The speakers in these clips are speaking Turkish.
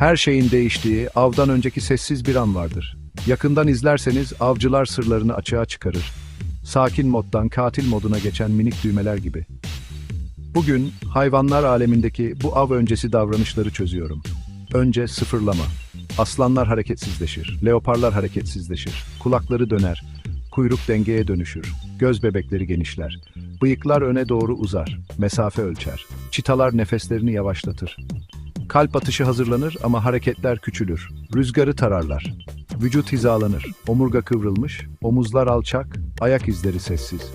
Her şeyin değiştiği, avdan önceki sessiz bir an vardır. Yakından izlerseniz avcılar sırlarını açığa çıkarır. Sakin moddan katil moduna geçen minik düğmeler gibi. Bugün hayvanlar alemindeki bu av öncesi davranışları çözüyorum. Önce sıfırlama. Aslanlar hareketsizleşir, leoparlar hareketsizleşir, kulakları döner, kuyruk dengeye dönüşür, göz bebekleri genişler, bıyıklar öne doğru uzar, mesafe ölçer, çitalar nefeslerini yavaşlatır. Kalp atışı hazırlanır ama hareketler küçülür, rüzgarı tararlar. Vücut hizalanır, omurga kıvrılmış, omuzlar alçak, ayak izleri sessiz.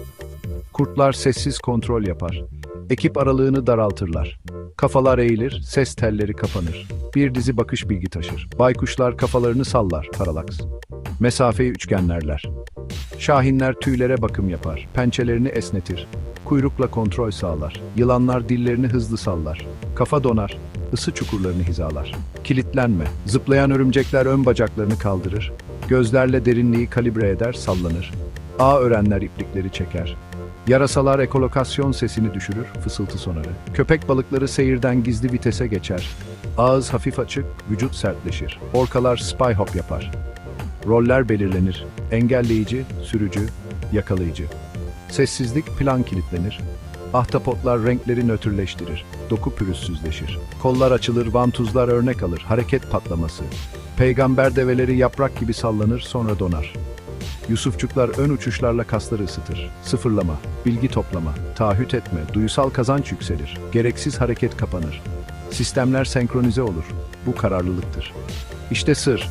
Kurtlar sessiz kontrol yapar. Ekip aralığını daraltırlar. Kafalar eğilir, ses telleri kapanır. Bir dizi bakış bilgi taşır. Baykuşlar kafalarını sallar, paralaks. Mesafeyi üçgenlerler. Şahinler tüylere bakım yapar, pençelerini esnetir. Kuyrukla kontrol sağlar. Yılanlar dillerini hızlı sallar. Kafa donar, ısı çukurlarını hizalar. Kilitlenme. Zıplayan örümcekler ön bacaklarını kaldırır. Gözlerle derinliği kalibre eder, sallanır. Ağ örenler iplikleri çeker. Yarasalar ekolokasyon sesini düşürür, fısıltı sonarı. Köpek balıkları seyirden gizli vitese geçer. Ağız hafif açık, vücut sertleşir. Orkalar spy hop yapar. Roller belirlenir. Engelleyici, sürücü, yakalayıcı. Sessizlik plan kilitlenir. Ahtapotlar renkleri nötrleştirir. Doku pürüzsüzleşir. Kollar açılır, vantuzlar örnek alır. Hareket patlaması. Peygamber develeri yaprak gibi sallanır, sonra donar. Yusufçuklar ön uçuşlarla kasları ısıtır. Sıfırlama, bilgi toplama, taahhüt etme, duysal kazanç yükselir. Gereksiz hareket kapanır. Sistemler senkronize olur. Bu kararlılıktır. İşte sır.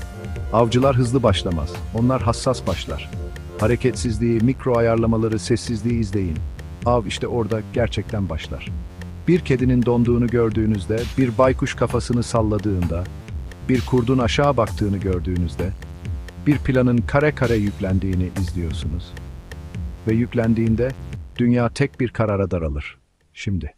Avcılar hızlı başlamaz. Onlar hassas başlar. Hareketsizliği, mikro ayarlamaları, sessizliği izleyin. Av işte orada gerçekten başlar. Bir kedinin donduğunu gördüğünüzde, bir baykuş kafasını salladığında, bir kurdun aşağı baktığını gördüğünüzde, bir planın kare kare yüklendiğini izliyorsunuz. Ve yüklendiğinde dünya tek bir karara daralır. Şimdi.